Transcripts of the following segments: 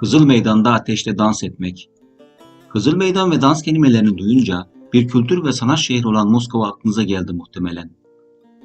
Kızıl Meydan'da ateşle dans etmek. Kızıl Meydan ve dans kelimelerini duyunca bir kültür ve sanat şehri olan Moskova aklınıza geldi muhtemelen.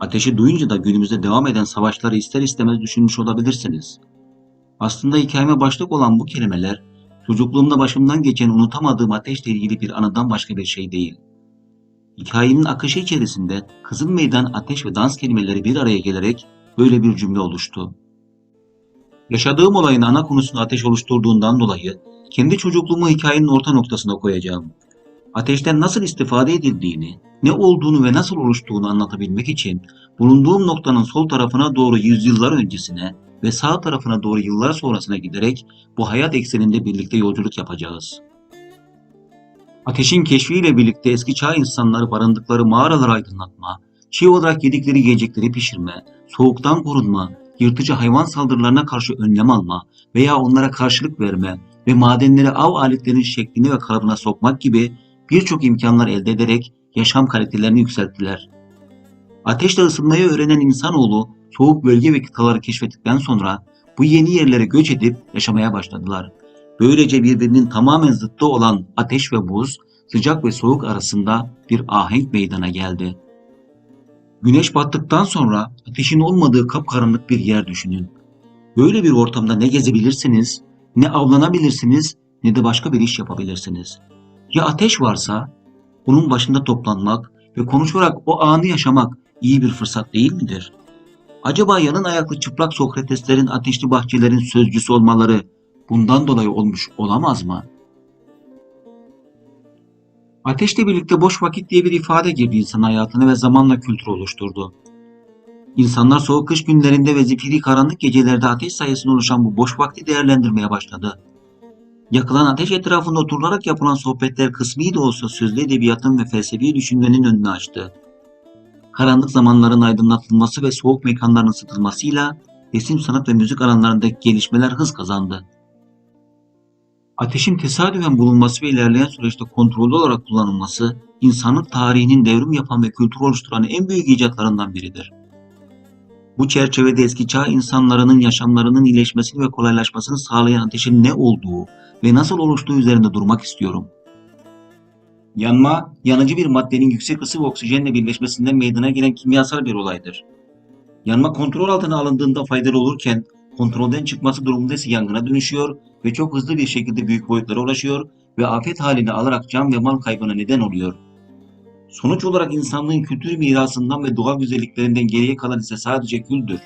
Ateşi duyunca da günümüzde devam eden savaşları ister istemez düşünmüş olabilirsiniz. Aslında hikayeme başlık olan bu kelimeler çocukluğumda başımdan geçen unutamadığım ateşle ilgili bir anıdan başka bir şey değil. Hikayenin akışı içerisinde Kızıl Meydan, ateş ve dans kelimeleri bir araya gelerek böyle bir cümle oluştu. Yaşadığım olayın ana konusunu ateş oluşturduğundan dolayı kendi çocukluğumu hikayenin orta noktasına koyacağım. Ateşten nasıl istifade edildiğini, ne olduğunu ve nasıl oluştuğunu anlatabilmek için bulunduğum noktanın sol tarafına doğru yüzyıllar öncesine ve sağ tarafına doğru yıllar sonrasına giderek bu hayat ekseninde birlikte yolculuk yapacağız. Ateşin keşfiyle birlikte eski çağ insanları barındıkları mağaraları aydınlatma, çiğ olarak yedikleri yiyecekleri pişirme, soğuktan korunma, yırtıcı hayvan saldırılarına karşı önlem alma veya onlara karşılık verme ve madenleri av aletlerinin şeklini ve kalıbına sokmak gibi birçok imkanlar elde ederek yaşam kalitelerini yükselttiler. Ateşle ısınmayı öğrenen insanoğlu soğuk bölge ve kıtaları keşfettikten sonra bu yeni yerlere göç edip yaşamaya başladılar. Böylece birbirinin tamamen zıttı olan ateş ve buz, sıcak ve soğuk arasında bir ahenk meydana geldi. Güneş battıktan sonra ateşin olmadığı kapkaranlık bir yer düşünün. Böyle bir ortamda ne gezebilirsiniz, ne avlanabilirsiniz, ne de başka bir iş yapabilirsiniz. Ya ateş varsa, onun başında toplanmak ve konuşarak o anı yaşamak iyi bir fırsat değil midir? Acaba yanın ayaklı çıplak Sokrateslerin ateşli bahçelerin sözcüsü olmaları bundan dolayı olmuş olamaz mı? Ateşle birlikte boş vakit diye bir ifade girdi insan hayatına ve zamanla kültür oluşturdu. İnsanlar soğuk kış günlerinde ve zifiri karanlık gecelerde ateş sayesinde oluşan bu boş vakti değerlendirmeye başladı. Yakılan ateş etrafında oturularak yapılan sohbetler kısmi de olsa sözlü edebiyatın ve felsefi düşünmenin önünü açtı. Karanlık zamanların aydınlatılması ve soğuk mekanların ısıtılmasıyla resim, sanat ve müzik alanlarındaki gelişmeler hız kazandı. Ateşin tesadüfen bulunması ve ilerleyen süreçte kontrollü olarak kullanılması, insanlık tarihinin devrim yapan ve kültür oluşturan en büyük icatlarından biridir. Bu çerçevede eski çağ insanlarının yaşamlarının iyileşmesini ve kolaylaşmasını sağlayan ateşin ne olduğu ve nasıl oluştuğu üzerinde durmak istiyorum. Yanma, yanıcı bir maddenin yüksek ısı ve oksijenle birleşmesinden meydana gelen kimyasal bir olaydır. Yanma kontrol altına alındığında faydalı olurken, kontrolden çıkması durumunda ise yangına dönüşüyor ve çok hızlı bir şekilde büyük boyutlara ulaşıyor ve afet halini alarak can ve mal kaybına neden oluyor. Sonuç olarak insanlığın kültür mirasından ve doğal güzelliklerinden geriye kalan ise sadece küldür.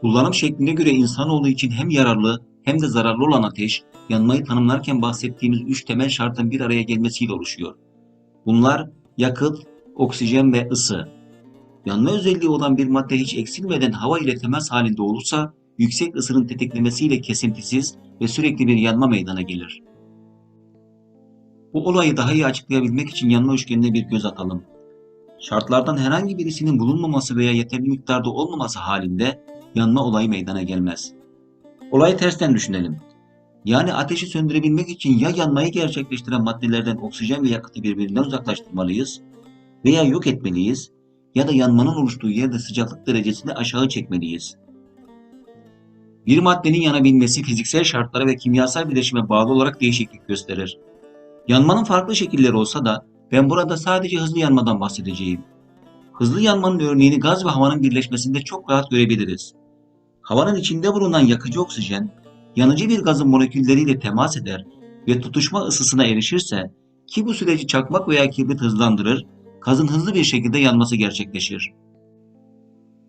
Kullanım şekline göre insanoğlu için hem yararlı hem de zararlı olan ateş, yanmayı tanımlarken bahsettiğimiz üç temel şartın bir araya gelmesiyle oluşuyor. Bunlar yakıt, oksijen ve ısı. Yanma özelliği olan bir madde hiç eksilmeden hava ile temas halinde olursa, yüksek ısının tetiklemesiyle kesintisiz ve sürekli bir yanma meydana gelir. Bu olayı daha iyi açıklayabilmek için yanma üçgenine bir göz atalım. Şartlardan herhangi birisinin bulunmaması veya yeterli miktarda olmaması halinde yanma olayı meydana gelmez. Olayı tersten düşünelim. Yani ateşi söndürebilmek için ya yanmayı gerçekleştiren maddelerden oksijen ve yakıtı birbirinden uzaklaştırmalıyız veya yok etmeliyiz ya da yanmanın oluştuğu yerde sıcaklık derecesini aşağı çekmeliyiz. Bir maddenin yanabilmesi fiziksel şartlara ve kimyasal bileşime bağlı olarak değişiklik gösterir. Yanmanın farklı şekilleri olsa da ben burada sadece hızlı yanmadan bahsedeceğim. Hızlı yanmanın örneğini gaz ve havanın birleşmesinde çok rahat görebiliriz. Havanın içinde bulunan yakıcı oksijen, yanıcı bir gazın molekülleriyle temas eder ve tutuşma ısısına erişirse ki bu süreci çakmak veya kibrit hızlandırır, gazın hızlı bir şekilde yanması gerçekleşir.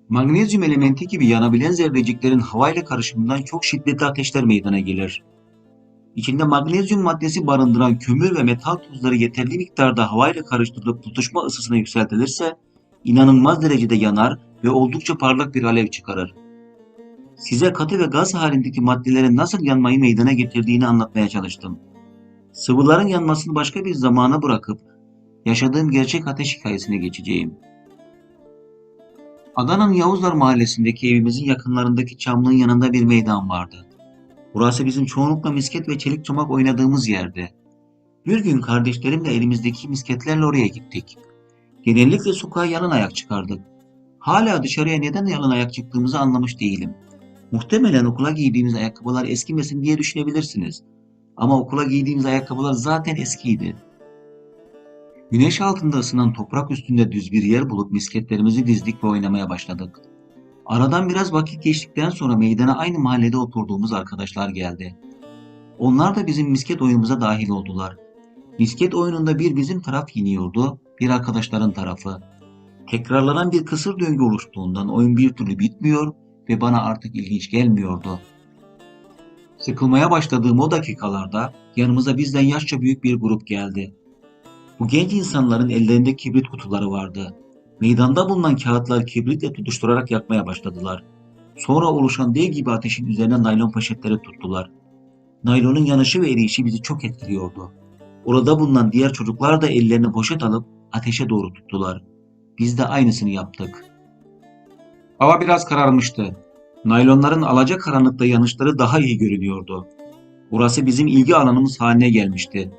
Magnezyum elementi gibi yanabilen zerreciklerin havayla karışımından çok şiddetli ateşler meydana gelir. İçinde magnezyum maddesi barındıran kömür ve metal tuzları yeterli miktarda havayla karıştırılıp tutuşma ısısına yükseltilirse inanılmaz derecede yanar ve oldukça parlak bir alev çıkarır. Size katı ve gaz halindeki maddelerin nasıl yanmayı meydana getirdiğini anlatmaya çalıştım. Sıvıların yanmasını başka bir zamana bırakıp yaşadığım gerçek ateş hikayesine geçeceğim. Adana'nın Yavuzlar mahallesindeki evimizin yakınlarındaki çamlığın yanında bir meydan vardı. Burası bizim çoğunlukla misket ve çelik çomak oynadığımız yerde. Bir gün kardeşlerimle elimizdeki misketlerle oraya gittik. Genellikle sokağa yalın ayak çıkardık. Hala dışarıya neden yalın ayak çıktığımızı anlamış değilim. Muhtemelen okula giydiğimiz ayakkabılar eskimesin diye düşünebilirsiniz. Ama okula giydiğimiz ayakkabılar zaten eskiydi. Güneş altında ısınan toprak üstünde düz bir yer bulup misketlerimizi dizdik ve oynamaya başladık. Aradan biraz vakit geçtikten sonra meydana aynı mahallede oturduğumuz arkadaşlar geldi. Onlar da bizim misket oyunumuza dahil oldular. Misket oyununda bir bizim taraf yeniyordu, bir arkadaşların tarafı. Tekrarlanan bir kısır döngü oluştuğundan oyun bir türlü bitmiyor ve bana artık ilginç gelmiyordu. Sıkılmaya başladığım o dakikalarda yanımıza bizden yaşça büyük bir grup geldi. Bu genç insanların ellerinde kibrit kutuları vardı. Meydanda bulunan kağıtlar kibritle tutuşturarak yakmaya başladılar. Sonra oluşan dev gibi ateşin üzerine naylon poşetleri tuttular. Naylonun yanışı ve eriyişi bizi çok etkiliyordu. Orada bulunan diğer çocuklar da ellerine poşet alıp ateşe doğru tuttular. Biz de aynısını yaptık. Hava biraz kararmıştı. Naylonların alacak karanlıkta yanışları daha iyi görünüyordu. Burası bizim ilgi alanımız haline gelmişti.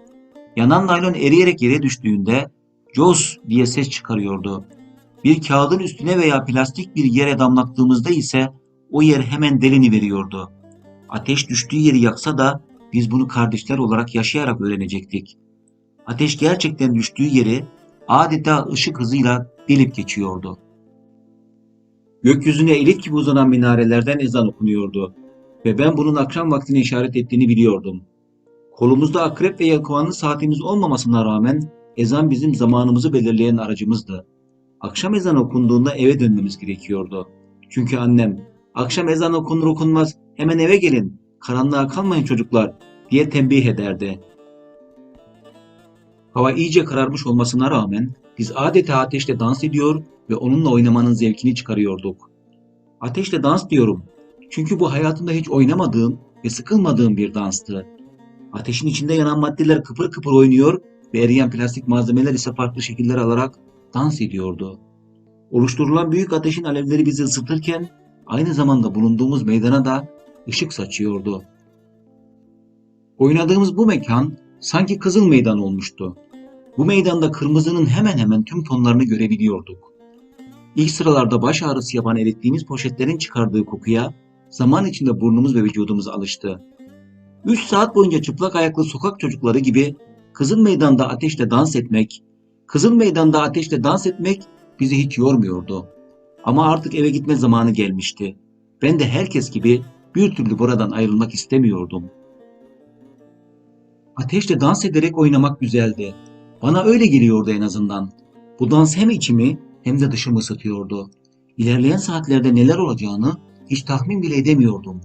Yanan naylon eriyerek yere düştüğünde "Jos" diye ses çıkarıyordu. Bir kağıdın üstüne veya plastik bir yere damlattığımızda ise o yer hemen delini veriyordu. Ateş düştüğü yeri yaksa da biz bunu kardeşler olarak yaşayarak öğrenecektik. Ateş gerçekten düştüğü yeri adeta ışık hızıyla delip geçiyordu. Gökyüzüne elit gibi uzanan minarelerden ezan okunuyordu ve ben bunun akşam vaktine işaret ettiğini biliyordum. Kolumuzda akrep ve yelkovanlı saatimiz olmamasına rağmen ezan bizim zamanımızı belirleyen aracımızdı. Akşam ezan okunduğunda eve dönmemiz gerekiyordu. Çünkü annem, akşam ezan okunur okunmaz hemen eve gelin, karanlığa kalmayın çocuklar diye tembih ederdi. Hava iyice kararmış olmasına rağmen biz adeta ateşle dans ediyor ve onunla oynamanın zevkini çıkarıyorduk. Ateşle dans diyorum. Çünkü bu hayatımda hiç oynamadığım ve sıkılmadığım bir danstı. Ateşin içinde yanan maddeler kıpır kıpır oynuyor ve eriyen plastik malzemeler ise farklı şekiller alarak dans ediyordu. Oluşturulan büyük ateşin alevleri bizi ısıtırken aynı zamanda bulunduğumuz meydana da ışık saçıyordu. Oynadığımız bu mekan sanki Kızıl Meydan olmuştu. Bu meydanda kırmızının hemen hemen tüm tonlarını görebiliyorduk. İlk sıralarda baş ağrısı yapan erittiğimiz poşetlerin çıkardığı kokuya zaman içinde burnumuz ve vücudumuz alıştı. Üç saat boyunca çıplak ayaklı sokak çocukları gibi Kızıl Meydan'da ateşle dans etmek, Kızıl Meydan'da ateşle dans etmek bizi hiç yormuyordu. Ama artık eve gitme zamanı gelmişti. Ben de herkes gibi bir türlü buradan ayrılmak istemiyordum. Ateşle dans ederek oynamak güzeldi. Bana öyle geliyordu en azından. Bu dans hem içimi hem de dışımı ısıtıyordu. İlerleyen saatlerde neler olacağını hiç tahmin bile edemiyordum.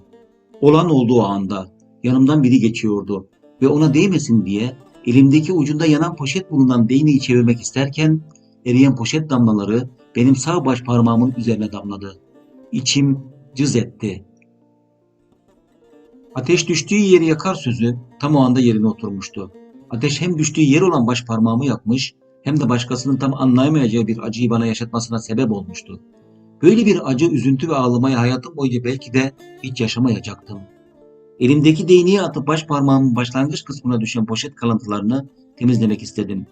Olan olduğu anda yanımdan biri geçiyordu ve ona değmesin diye elimdeki ucunda yanan poşet bulunan değneği çevirmek isterken eriyen poşet damlaları benim sağ baş parmağımın üzerine damladı. İçim cız etti. Ateş düştüğü yeri yakar sözü tam o anda yerine oturmuştu. Ateş hem düştüğü yer olan baş parmağımı yakmış hem de başkasının tam anlayamayacağı bir acıyı bana yaşatmasına sebep olmuştu. Böyle bir acı, üzüntü ve ağlamayı hayatım boyunca belki de hiç yaşamayacaktım. Elimdeki değneği atıp baş parmağımın başlangıç kısmına düşen poşet kalıntılarını temizlemek istedim.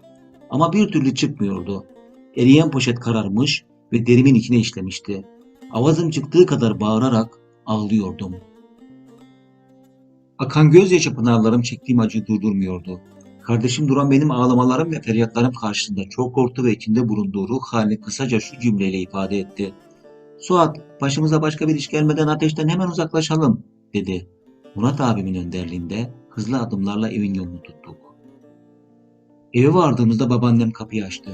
Ama bir türlü çıkmıyordu. Eriyen poşet kararmış ve derimin içine işlemişti. Avazım çıktığı kadar bağırarak ağlıyordum. Akan gözyaşı pınarlarım çektiğim acıyı durdurmuyordu. Kardeşim duran benim ağlamalarım ve feryatlarım karşısında çok korktu ve içinde bulunduğu ruh halini kısaca şu cümleyle ifade etti. Suat, başımıza başka bir iş gelmeden ateşten hemen uzaklaşalım, dedi. Murat abimin önderliğinde hızlı adımlarla evin yolunu tuttuk. Eve vardığımızda babaannem kapıyı açtı.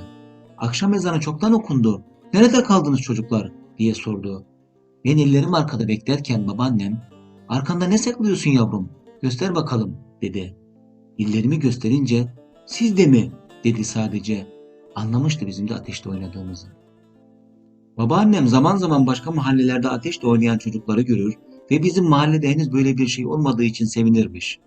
Akşam ezanı çoktan okundu. Nerede kaldınız çocuklar? diye sordu. Ben ellerim arkada beklerken babaannem, arkanda ne saklıyorsun yavrum? Göster bakalım, dedi. İllerimi gösterince, siz de mi? dedi sadece. Anlamıştı bizim de ateşte oynadığımızı. Babaannem zaman zaman başka mahallelerde ateşle oynayan çocukları görür ve bizim mahallede henüz böyle bir şey olmadığı için sevinirmiş.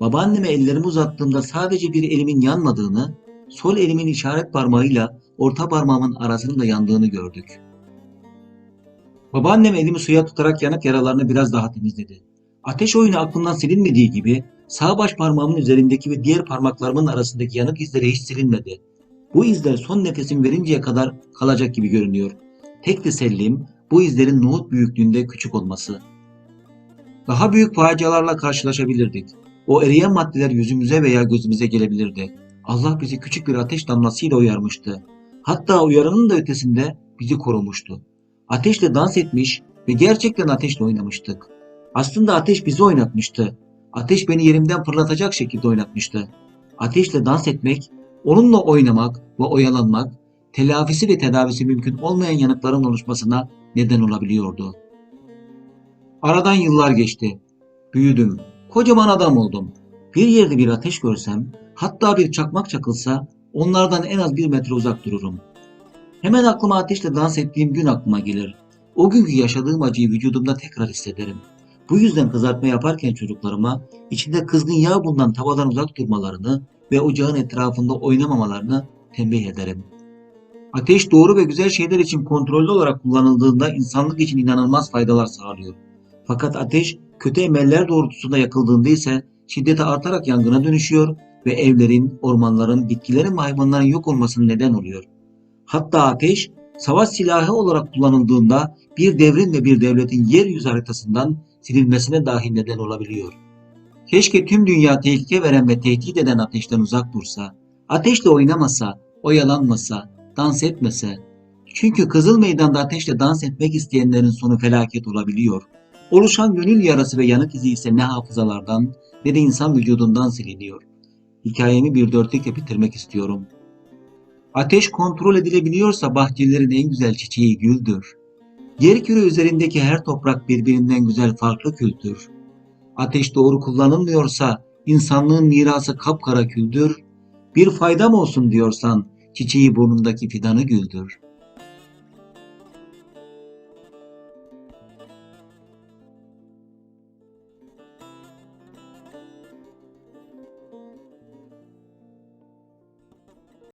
Babaanneme ellerimi uzattığımda sadece bir elimin yanmadığını, sol elimin işaret parmağıyla orta parmağımın arasının da yandığını gördük. Babaannem elimi suya tutarak yanık yaralarını biraz daha temizledi. Ateş oyunu aklımdan silinmediği gibi sağ baş parmağımın üzerindeki ve diğer parmaklarımın arasındaki yanık izleri hiç silinmedi. Bu izler son nefesim verinceye kadar kalacak gibi görünüyor. Tek tesellim bu izlerin nohut büyüklüğünde küçük olması. Daha büyük facialarla karşılaşabilirdik. O eriyen maddeler yüzümüze veya gözümüze gelebilirdi. Allah bizi küçük bir ateş damlasıyla uyarmıştı. Hatta uyaranın da ötesinde bizi korumuştu. Ateşle dans etmiş ve gerçekten ateşle oynamıştık. Aslında ateş bizi oynatmıştı. Ateş beni yerimden fırlatacak şekilde oynatmıştı. Ateşle dans etmek, onunla oynamak ve oyalanmak, telafisi ve tedavisi mümkün olmayan yanıkların oluşmasına neden olabiliyordu. Aradan yıllar geçti. Büyüdüm. Kocaman adam oldum. Bir yerde bir ateş görsem, hatta bir çakmak çakılsa onlardan en az bir metre uzak dururum. Hemen aklıma ateşle dans ettiğim gün aklıma gelir. O günkü yaşadığım acıyı vücudumda tekrar hissederim. Bu yüzden kızartma yaparken çocuklarıma içinde kızgın yağ bulunan tavadan uzak durmalarını ve ocağın etrafında oynamamalarını tembih ederim. Ateş doğru ve güzel şeyler için kontrollü olarak kullanıldığında insanlık için inanılmaz faydalar sağlıyor. Fakat ateş kötü emeller doğrultusunda yakıldığında ise şiddeti artarak yangına dönüşüyor ve evlerin, ormanların, bitkilerin ve hayvanların yok olmasına neden oluyor. Hatta ateş savaş silahı olarak kullanıldığında bir devrin ve bir devletin yeryüzü haritasından silinmesine dahi neden olabiliyor. Keşke tüm dünya tehlike veren ve tehdit eden ateşten uzak dursa, ateşle oynamasa, oyalanmasa, dans etmese. Çünkü Kızıl Meydan'da ateşle dans etmek isteyenlerin sonu felaket olabiliyor. Oluşan gönül yarası ve yanık izi ise ne hafızalardan ne de insan vücudundan siliniyor. Hikayemi bir dörtlükle bitirmek istiyorum. Ateş kontrol edilebiliyorsa bahçelerin en güzel çiçeği güldür. Yerküre üzerindeki her toprak birbirinden güzel farklı kültür. Ateş doğru kullanılmıyorsa insanlığın mirası kapkara küldür. Bir faydam olsun diyorsan çiçeği burnundaki fidanı güldür.